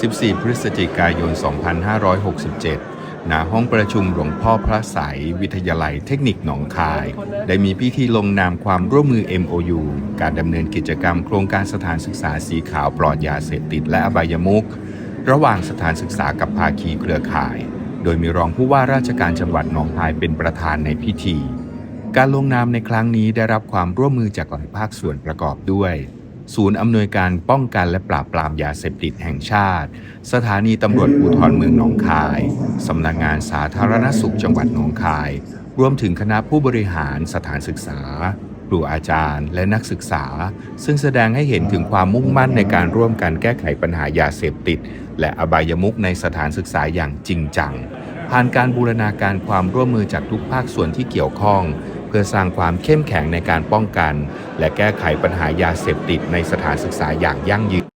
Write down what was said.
14 พฤศจิกายน 2567 ณ ห้องประชุมหลวงพ่อพระไสยวิทยาลัยเทคนิคหนองคาย ได้มีพิธีลงนามความร่วมมือ MOU การดำเนินกิจกรรมโครงการสถานศึกษาสีขาวปลอดยาเสพติดและอบายมุขระหว่างสถานศึกษากับภาคีเครือข่าย โดยมีรองผู้ว่าราชการจังหวัดหนองคายเป็นประธานในพิธี การลงนามในครั้งนี้ได้รับความร่วมมือจากหลายภาคส่วนประกอบด้วย ศูนย์อำนวยการป้องกันและปราบปรามยาเสพติดแห่งชาติ สถานีตำรวจภูธรเมืองหนองคายสำนักงานสาธารณสุขจังหวัดหนองคาย รวมถึงคณะผู้บริหารสถานศึกษาครูอาจารย์และนักศึกษา ซึ่งแสดงให้เห็นถึงความมุ่งมั่นในการร่วมกันแก้ไขปัญหายาเสพติด และอบายมุขในสถานศึกษาอย่างจริงจัง ผ่านการบูรณาการความร่วมมือจากทุกภาคส่วนที่เกี่ยวข้อง เพื่อสร้างความเข้มแข็งในการป้องกัน และแก้ไขปัญหายาเสพติดในสถานศึกษาอย่างยั่งยืน